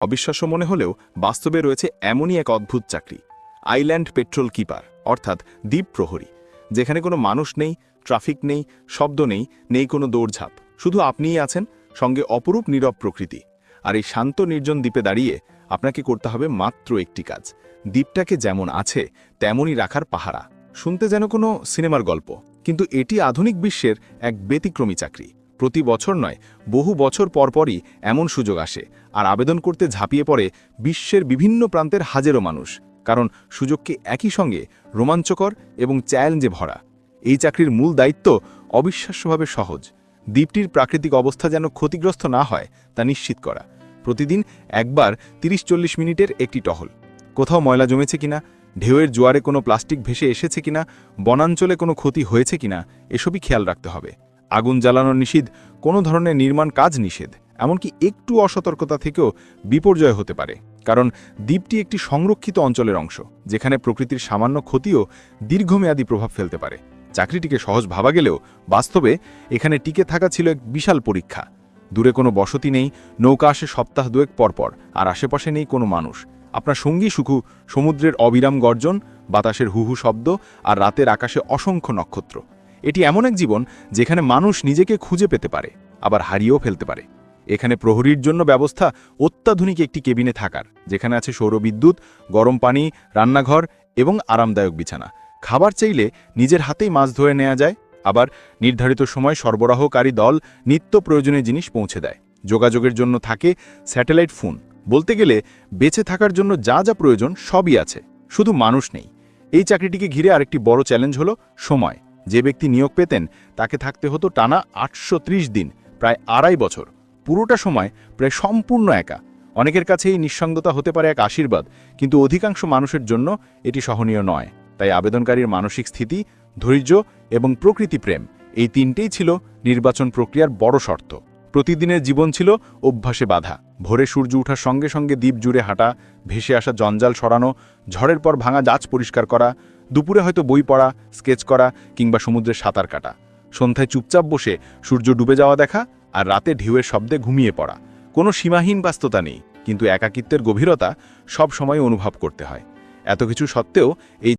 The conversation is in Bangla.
অবিশ্বাস্য মনে হলেও বাস্তবে রয়েছে এমনই এক অদ্ভুত চাকরি, আইল্যান্ড পেট্রোল কিপার, অর্থাৎ দ্বীপ প্রহরী, যেখানে কোনো মানুষ নেই, ট্রাফিক নেই, শব্দ নেই নেই কোনো দৌড়ঝাঁপ। শুধু আপনিই আছেন, সঙ্গে অপরূপ নীরব প্রকৃতি। আর এই শান্ত নির্জন দ্বীপে দাঁড়িয়ে আপনাকে করতে হবে মাত্র একটি কাজ। দ্বীপটাকে যেমন আছে, তেমনই রাখার পাহারা। শুনতে যেন কোনো সিনেমার গল্প, কিন্তু এটি আধুনিক বিশ্বের এক ব্যতিক্রমী চাকরি। প্রতি বছর নয়, বহু বছর পরপরই এমন সুযোগ আসে আর আবেদন করতে ঝাঁপিয়ে পড়ে বিশ্বের বিভিন্ন প্রান্তের হাজারো মানুষ। কারণ সুযোগকে একই সঙ্গে রোমাঞ্চকর এবং চ্যালেঞ্জে ভরা। এই চাকরির মূল দায়িত্ব অবিশ্বাস্যভাবে সহজ। দ্বীপটির প্রাকৃতিক অবস্থা যেন ক্ষতিগ্রস্ত না হয়, তা নিশ্চিত করা। প্রতিদিন একবার তিরিশ চল্লিশ মিনিটের একটি টহল। কোথাও ময়লা জমেছে কিনা, ঢেউয়ের জোয়ারে কোনো প্লাস্টিক ভেসে এসেছে কিনা, বনাঞ্চলে কোনো ক্ষতি হয়েছে কিনা, এসবই খেয়াল রাখতে হবে। আগুন জ্বালানো নিষিদ্ধ কোনো ধরনের নির্মাণ কাজ নিষেধ। এমনকি একটু অসতর্কতা থেকেও বিপর্যয় হতে পারে, কারণ দ্বীপটি একটি সংরক্ষিত অঞ্চলের অংশ, যেখানে প্রকৃতির সামান্য ক্ষতিও দীর্ঘমেয়াদী প্রভাব ফেলতে পারে। চাকরিটিকে সহজ ভাবা গেলেও বাস্তবে এখানে টিকে থাকা ছিল এক বিশাল পরীক্ষা। দূরে কোনো বসতি নেই, নৌকা আসে সপ্তাহ দুয়েক পরপর আর আশেপাশে নেই কোনো মানুষ। আপনার সঙ্গী সুখু, সমুদ্রের অবিরাম গর্জন, বাতাসের হুহু শব্দ, আর রাতের আকাশে অসংখ্য নক্ষত্র। এটি এমন এক জীবন যেখানে মানুষ নিজেকে খুঁজে পেতে পারে, আবার হারিয়েও ফেলতে পারে। এখানে প্রহরীর জন্য ব্যবস্থা অত্যাধুনিক একটি কেবিনে থাকার, যেখানে আছে সৌরবিদ্যুৎ, গরম পানি, রান্নাঘর এবং আরামদায়ক বিছানা। খাবার চাইলে নিজের হাতেই মাছ ধরে নেওয়া যায়, আবার নির্ধারিত সময় সরবরাহকারী দল নিত্য প্রয়োজনীয় জিনিস পৌঁছে দেয়। যোগাযোগের জন্য থাকে স্যাটেলাইট ফোন। বলতে গেলে, বেঁচে থাকার জন্য যা যা প্রয়োজন সবই আছে, শুধু মানুষ নেই। এই চাকরিটিকে ঘিরে আরেকটি বড় চ্যালেঞ্জ হলো সময়। যে ব্যক্তি নিয়োগ পেতেন, তাকে থাকতে হতো টানা আটশো ত্রিশ দিন, প্রায় আড়াই বছর। পুরোটা সময় প্রায় সম্পূর্ণ একা। অনেকের কাছে এই নিঃসঙ্গতা হতে পারে এক আশীর্বাদ, কিন্তু অধিকাংশ মানুষের জন্য এটি সহনীয় নয়। তাই আবেদনকারীর মানসিক স্থিতি, ধৈর্য এবং প্রকৃতি প্রেম, এই তিনটেই ছিল নির্বাচন প্রক্রিয়ার বড় শর্ত। প্রতিদিনের জীবন ছিল অভ্যাসে বাধা। ভোরে সূর্য ওঠার সঙ্গে সঙ্গে দ্বীপ জুড়ে হাঁটা, ভেসে আসা জঞ্জাল সরানো, ঝড়ের পর ভাঙা জাজ পরিষ্কার করা দুপুরে হয়তো বই পড়া, স্কেচ করা কিংবা সমুদ্রে সাঁতার কাটা। সন্ধ্যায় চুপচাপ বসে সূর্য ডুবে যাওয়া দেখা আর রাতে ঢেউয়ের শব্দে ঘুমিয়ে পড়া। কোনো সীমাহীন বাস্ততা নেই, কিন্তু একাকিত্বের গভীরতা সব সময় অনুভব করতে হয়। এত কিছু সত্ত্বেও এই